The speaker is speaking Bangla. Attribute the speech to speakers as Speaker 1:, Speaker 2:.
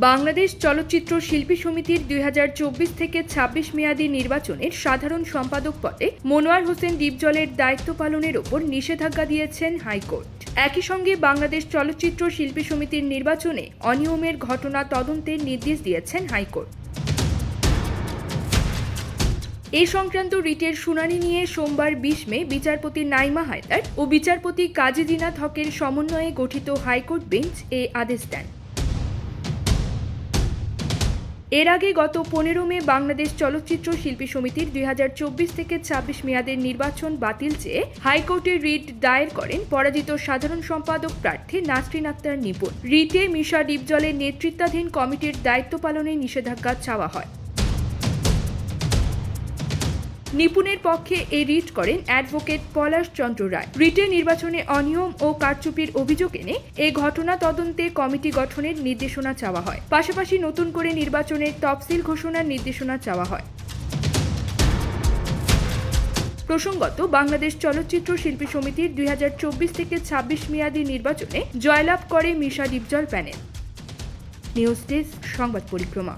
Speaker 1: বাংলাদেশ চলচ্চিত্র শিল্পী সমিতির দুই হাজার চব্বিশ থেকে ২৬ মেয়াদী নির্বাচনের সাধারণ সম্পাদক পদে মনোয়ার হোসেন ডিপজলের দায়িত্ব পালনের ওপর নিষেধাজ্ঞা দিয়েছেন হাইকোর্ট। একই সঙ্গে বাংলাদেশ চলচ্চিত্র শিল্পী সমিতির নির্বাচনে অনিয়মের ঘটনা তদন্তের নির্দেশ দিয়েছেন হাইকোর্ট। এ সংক্রান্ত রিটের শুনানি নিয়ে সোমবার বিশ মে বিচারপতি নাইমা হায়দার ও বিচারপতি কাজী দিনাত হকের সমন্বয়ে গঠিত হাইকোর্ট বেঞ্চ এ আদেশ দেন। এর আগে গত পনেরো মে বাংলাদেশ চলচ্চিত্র শিল্পী সমিতির দুই হাজার চব্বিশ থেকে ২৬ মেয়াদের নির্বাচন বাতিল চেয়ে হাইকোর্টে রিট দায়ের করেন পরাজিত সাধারণ সম্পাদক প্রার্থী নাসরিন আক্তার নিপুণ। রিটে মিশা ডিপজলের নেতৃত্বাধীন কমিটির দায়িত্ব পালনে নিষেধাজ্ঞা চাওয়া হয়। নিপুণের পক্ষে এই রিট করেন অ্যাডভোকেট পলাশ চন্দ্র রায়। রিটের নির্বাচনে অনিয়ম ও কারচুপির অভিযোগ এনে এই ঘটনা তদন্তে কমিটি গঠনের নির্দেশনা চাওয়া হয়। পাশাপাশি নতুন করে নির্বাচনের তফসিল ঘোষণার নির্দেশনা চাওয়া হয়। প্রসঙ্গত, বাংলাদেশ চলচ্চিত্র শিল্পী সমিতির দুই হাজার চব্বিশ থেকে ২৬ মেয়াদী নির্বাচনে জয়লাভ করে Misha Dipjol panel. News desk, সংবাদ পরিক্রমা।